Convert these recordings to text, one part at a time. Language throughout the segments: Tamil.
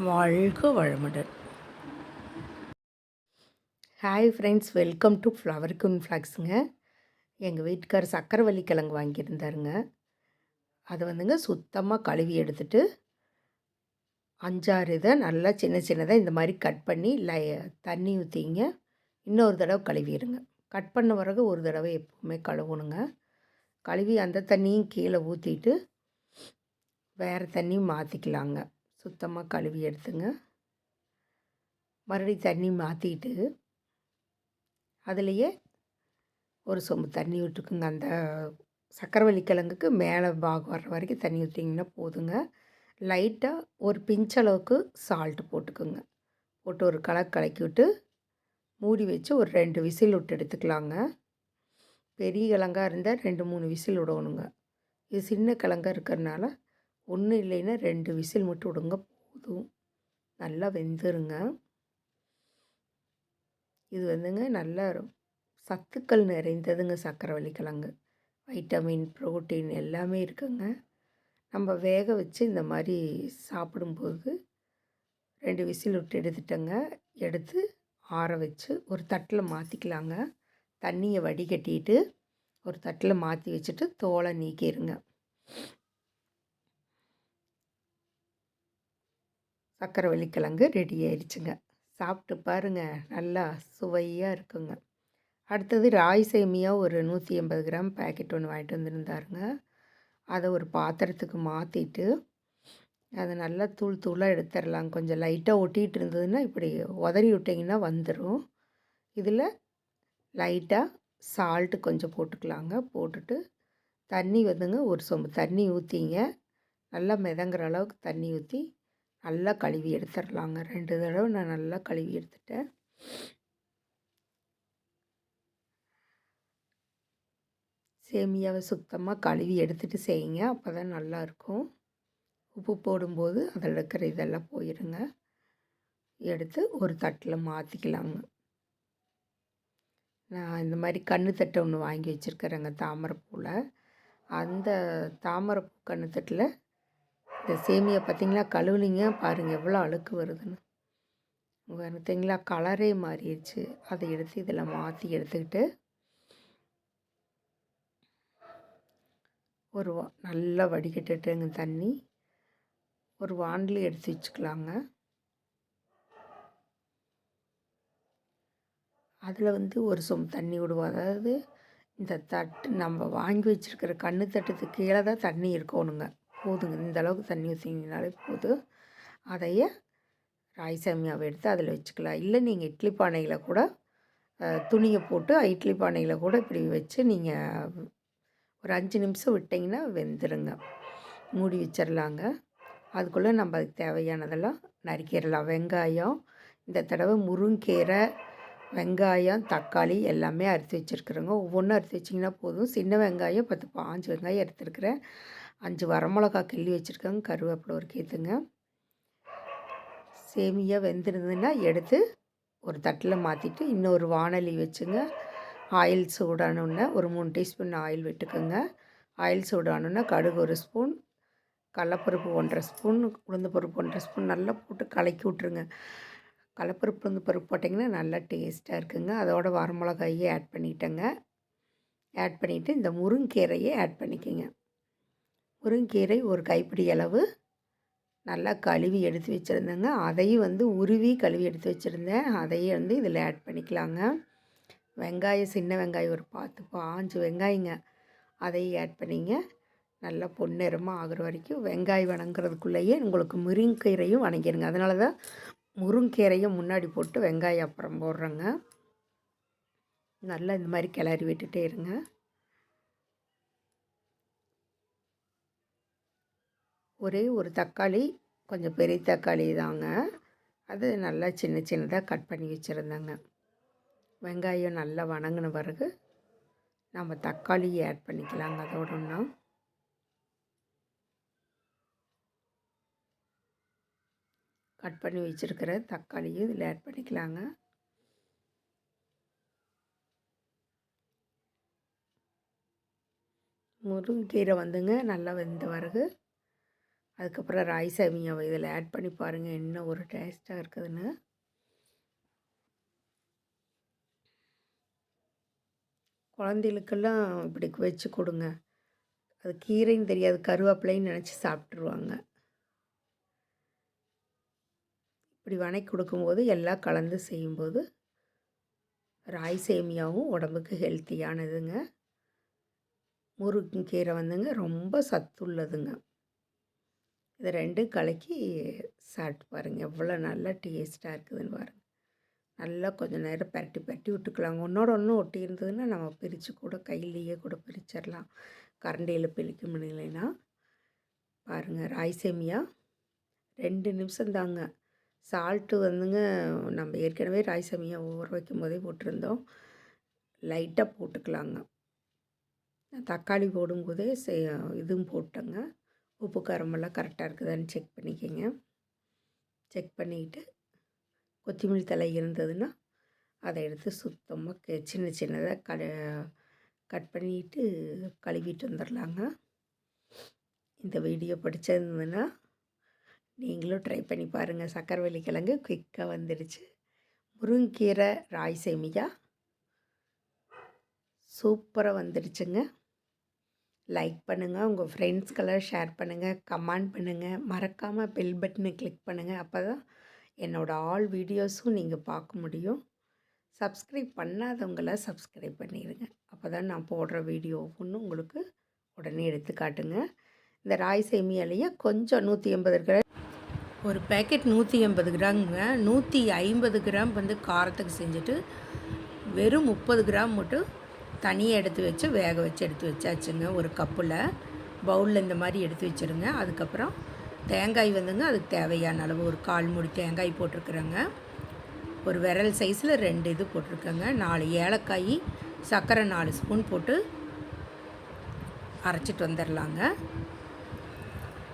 வாழ்க வளமுடன். Hi friends welcome to flower குன் ஃப்ளாக்ஸுங்க எங்கள் வீட்டுக்கார் சக்கரவள்ளி கிழங்கு வாங்கியிருந்தாருங்க. அதை வந்துங்க சுத்தமாக கழுவி எடுத்துட்டு அஞ்சாறு இதை நல்லா சின்ன சின்னதாக இந்த மாதிரி கட் பண்ணி லை தண்ணி ஊற்றிங்க இன்னொரு தடவை கழுவிடுங்க. கட் பண்ண பிறகு ஒரு தடவை எப்போவுமே கழுவணுங்க. கழுவி அந்த தண்ணியும் கீழே ஊற்றிட்டு வேறு தண்ணியும் மாற்றிக்கலாங்க சுத்தமாக கழுவி எடுத்துங்க. மறுபடி தண்ணி மாற்றிட்டு அதுலேயே ஒரு சொம்பு தண்ணி விட்டுக்குங்க. அந்த சக்கரவள்ளி கிழங்குக்கு மேலே பாகம் வர்ற வரைக்கும் தண்ணி ஊற்றிங்கன்னா போதுங்க. லைட்டாக ஒரு பிஞ்ச் அளவுக்கு சால்ட்டு போட்டுக்குங்க. போட்டு ஒரு கலர் கலக்கி விட்டு மூடி வச்சு ஒரு ரெண்டு விசில் விட்டு எடுத்துக்கலாங்க. பெரிய கிழங்கா இருந்தால் ரெண்டு மூணு விசில் விடணுங்க. இது சின்ன கிழங்கா இருக்கிறனால ஒன்றும் இல்லைன்னா ரெண்டு விசில் மட்டும் விடுங்க. போதும். நல்லா வெந்துருங்க. இது வந்துங்க நல்லா சத்துக்கள் நிறைந்ததுங்க சக்கரவள்ளி கிழங்கு வைட்டமின் ப்ரோட்டீன் எல்லாமே இருக்குங்க. நம்ம வேக வச்சு இந்த மாதிரி சாப்பிடும்போது ரெண்டு விசில் விட்டு எடுத்துட்டேங்க. எடுத்து ஆற வச்சு ஒரு தட்டில் மாற்றிக்கலாங்க தண்ணியை வடிகட்டிட்டு ஒரு தட்டில் மாற்றி வச்சுட்டு தோலை நீக்கிடுங்க சக்கரவள்ளி கிழங்கு ரெடி ஆயிடுச்சுங்க. சாப்பிட்டு பாருங்கள் நல்லா சுவையாக இருக்குங்க. அடுத்தது ராய் சேமியா ஒரு நூற்றி எண்பது கிராம் பேக்கெட் ஒன்று வாங்கிட்டு வந்துருந்தாருங்க. அதை ஒரு பாத்திரத்துக்கு மாற்றிட்டு அதை நல்லா தூள் தூளாக எடுத்துடலாம் கொஞ்சம் லைட்டாக ஒட்டிகிட்டு இருந்ததுன்னா இப்படி உதறி விட்டிங்கன்னா வந்துடும் இதில் லைட்டாக சால்ட்டு கொஞ்சம் போட்டுக்கலாங்க. போட்டுட்டு தண்ணி வந்துங்க ஒரு சொம்பு தண்ணி ஊற்றிங்க நல்லா மிதங்குற அளவுக்கு தண்ணி ஊற்றி நல்லா கழுவி எடுத்துடலாங்க ரெண்டு தடவை நான் நல்லா கழுவி எடுத்துட்டேன். சேமியாவை சுத்தமாக கழுவி எடுத்துகிட்டு செய்யுங்க. அப்போ தான் நல்லாயிருக்கும் உப்பு போடும்போது அதில் இருக்கிற இதெல்லாம் போயிடுங்க எடுத்து ஒரு தட்டில் மாற்றிக்கலாங்க நான் இந்த மாதிரி கன்று தட்டை ஒன்று வாங்கி வச்சுருக்கிறேங்க தாமரைப்பூவில் அந்த தாமரைப்பூ கன்று தட்டில் இந்த சேமியை பார்த்திங்களா கழுவுலிங்க பாருங்கள் எவ்வளோ அழுக்கு வருதுன்னு. பார்த்தீங்களா கலரே மாறிடுச்சு. அதை எடுத்து இதில் மாற்றி எடுத்துக்கிட்டு ஒரு நல்லா வடிகட்டுட்டுங்க தண்ணி. ஒரு வாண்டில் எடுத்து வச்சுக்கலாங்க. அதில் வந்து ஒரு சொம் தண்ணி விடுவோம். அதாவது இந்த தட்டு நம்ம வாங்கி வச்சுருக்கிற கண்ணு தட்டுக்கு கீழே தான் தண்ணி இருக்கணுங்க. போதுங்க. இந்த அளவுக்கு தண்ணி ஊற்றிங்கனாலே போதும் அதையே ராயசாமியாவை எடுத்து அதில் வச்சுக்கலாம். இல்லை நீங்கள் இட்லி பானையில் கூட துணியை போட்டு இட்லி பானையில் கூட இப்படி வச்சு நீங்கள் ஒரு அஞ்சு நிமிஷம் விட்டிங்கன்னா வெந்துடுங்க மூடி வச்சிடலாங்க அதுக்குள்ளே நம்ம அதுக்கு தேவையானதெல்லாம் நறுக்கிடலாம் வெங்காயம் இந்த தடவை முருங்கீரை வெங்காயம் தக்காளி எல்லாமே அறுத்து வச்சுருக்குறோங்க. ஒவ்வொன்றும் அறுத்து வச்சிங்கன்னா போதும். சின்ன வெங்காயம் பத்து பாஞ்சு வெங்காயம் எடுத்துருக்குறேன் அஞ்சு வரமிளகா கிள்ளி வச்சுருக்கேங்க கருவேப்பிலை ஒரு கேத்துங்க. சேமியா வெந்திருந்ததுன்னா எடுத்து ஒரு தட்டில் மாற்றிட்டு இன்னொரு வானலி வச்சுங்க. ஆயில் சூடானோன்னே ஒரு மூணு டீஸ்பூன் ஆயில் விட்டுக்குங்க. ஆயில் சூடானோன்னா கடுகு ஒரு ஸ்பூன் கடலப்பருப்பு ஒன்றரை ஸ்பூன் உளுந்து பருப்பு ஒன்றரை ஸ்பூன் நல்லா போட்டு கலக்கி விட்ருங்க கடலப்பருப்பு உளுந்து பருப்பு போட்டிங்கன்னா நல்லா டேஸ்ட்டாக இருக்குங்க. அதோட வரமிளகாயே ஆட் பண்ணிட்டேங்க. ஆட் பண்ணிவிட்டு இந்த முருங்கீரையை ஆட் பண்ணிக்கோங்க. முருங்கீரை ஒரு கைப்பிடி அளவு. நல்லா கழுவி எடுத்து வச்சுருந்தேங்க. அதையும் வந்து உருவி கழுவி எடுத்து வச்சுருந்தேன். அதையும் வந்து இதில் ஆட் பண்ணிக்கலாங்க. வெங்காயம் சின்ன வெங்காயம் ஒரு பார்த்து பாஞ்சு வெங்காயங்க. அதையும் ஆட் பண்ணிங்க. நல்லா பொன்னிறமாக ஆகிற வரைக்கும் வெங்காயம் வணங்குறதுக்குள்ளேயே உங்களுக்கு முருங்கீரையும் வணங்கிடுங்க அதனால தான் முருங்கீரையும் முன்னாடி போட்டு வெங்காயம் அப்புறம் போடுறேங்க. நல்லா இந்த மாதிரி கிளறி விட்டுட்டே இருங்க. ஒரே ஒரு தக்காளி கொஞ்சம் பெரிய தக்காளி தாங்க. அது நல்லா சின்ன சின்னதாக கட் பண்ணி வச்சுருந்தேங்க. வெங்காயம் நல்லா வணங்கின பிறகு நம்ம தக்காளியை ஆட் பண்ணிக்கலாங்க அதோட கட் பண்ணி வச்சுருக்கிற தக்காளியும் இதில் ஆட் பண்ணிக்கலாங்க. முருங்கீரை வந்துங்க நல்லா வெந்த பிறகு அதுக்கப்புறம் ராய் சேமியாவை இதில் ஆட் பண்ணி பாருங்கள் என்ன ஒரு டேஸ்ட்டாக இருக்குதுன்னு. குழந்தைகளுக்கெல்லாம் இப்படி வச்சு கொடுங்க. அது கீரைன்னு தெரியாது கருவேப்பிலைன்னு நினச்சி சாப்பிட்ருவாங்க இப்படி வணக்கி கொடுக்கும்போது எல்லாம் கலந்து செய்யும்போது ராய் சேமியாவும் உடம்புக்கு ஹெல்த்தியானதுங்க முருங்கீரை வந்துங்க ரொம்ப சத்துள்ளதுங்க. இது ரெண்டும் கலக்கி சாப்பிட்டு பாருங்கள் எவ்வளோ நல்லா டேஸ்ட்டாக இருக்குதுன்னு பாருங்கள் நல்லா கொஞ்சம் நேரம் பரட்டி பரட்டி விட்டுக்கலாங்க. ஒன்றோட ஒன்று ஒட்டி இருந்ததுன்னா நம்ம பிரித்து கூட கையிலேயே கூட பிரிச்சிடலாம். கரண்டியில் பிரிக்க முடியலைன்னா பாருங்கள் ராய் சேமியா. ரெண்டு நிமிஷம் தாங்க. சால்ட்டு வந்துங்க நம்ம ஏற்கனவே ராய் சேமியா ஊற வைக்கும் போதே போட்டிருந்தோம். லைட்டாக போட்டுக்கலாங்க. தக்காளி போடும்போதே சே இதுவும் போட்டேங்க. உப்பு காரமெல்லாம் கரெக்டாக இருக்குதான்னு செக் பண்ணிக்கோங்க. செக் பண்ணிக்கிட்டு கொத்தமல்லி தழை இருந்ததுன்னா அதை எடுத்து சுத்தமாக சின்ன சின்னதாக க கட் பண்ணிவிட்டு கழுவிட்டு வந்துடலாங்க இந்த வீடியோ பிடிச்சிருந்ததுன்னா நீங்களும் ட்ரை பண்ணி பாருங்கள் சக்கரவள்ளி கிழங்கு குயிக்காக வந்துடுச்சு முருங்கீரை ராய் சேமியா சூப்பராக வந்துடுச்சுங்க லைக் பண்ணுங்கள் உங்கள் ஃப்ரெண்ட்ஸ்க்கெல்லாம் ஷேர் பண்ணுங்கள் கமெண்ட் பண்ணுங்கள் மறக்காமல் பெல் பட்டனை கிளிக் பண்ணுங்கள் அப்போ தான் என்னோடய ஆல் வீடியோஸும் நீங்கள் பார்க்க முடியும். சப்ஸ்கிரைப் பண்ணாதவங்கள சப்ஸ்கிரைப் பண்ணிடுங்க அப்போ தான் நான் போடுற வீடியோ ஒன்று உங்களுக்கு உடனே எடுத்து காட்டுங்க. இந்த ராய் சேமியாலேயே கொஞ்சம் நூற்றி எண்பது கிராம் ஒரு பேக்கெட் நூற்றி எண்பது கிராமுங்க. நூற்றி ஐம்பது கிராம் வந்து காரத்துக்கு செஞ்சுட்டு வெறும் முப்பது கிராம் மட்டும் தனியாக எடுத்து வச்சு வேக வச்சு எடுத்து வச்சாச்சுங்க. ஒரு கப்பில் பவுலில் இந்த மாதிரி எடுத்து வச்சுருங்க. அதுக்கப்புறம் தேங்காய் வந்துங்க அதுக்கு தேவையான அளவு ஒரு கால் மூடி தேங்காய் போட்டிருக்குறேங்க. ஒரு விரல் சைஸில் ரெண்டு இது போட்டிருக்கேங்க. நாலு ஏலக்காய் சர்க்கரை நாலு ஸ்பூன் போட்டு அரைச்சிட்டு வந்துடலாங்க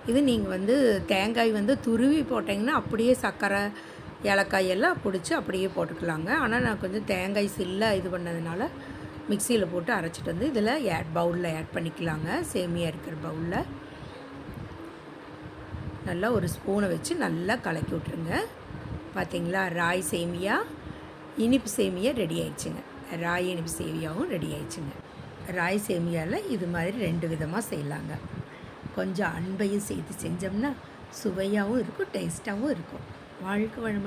இது நீங்கள் வந்து தேங்காய் வந்து துருவி போட்டிங்கன்னா அப்படியே சர்க்கரை ஏலக்காய் எல்லாம் பிடிச்சி அப்படியே போட்டுக்கலாங்க. ஆனால் நான் கொஞ்சம் தேங்காய் சில்லாக இது பண்ணதுனால மிக்சியில் போட்டு அரைச்சிட்டு வந்து இதில் ஆட் பவுலில் ஆட் பண்ணிக்கலாங்க. சேமியா இருக்கிற பவுலில் நல்லா ஒரு ஸ்பூனை வச்சு நல்லா கலக்கி விட்ருங்க பார்த்தீங்களா ராய் சேமியா இனிப்பு சேமியா ரெடி ஆயிடுச்சுங்க. ராய் இனிப்பு சேமியாவும் ரெடி ஆயிடுச்சுங்க. ராய் சேமியாவில் இது மாதிரி ரெண்டு விதமாக செய்யலாங்க. கொஞ்சம் அன்பையும் சேர்த்து செஞ்சோம்னா சுவையாகவும் இருக்கும் டேஸ்ட்டாகவும் இருக்கும். வாழ்க்கை வளமுடன்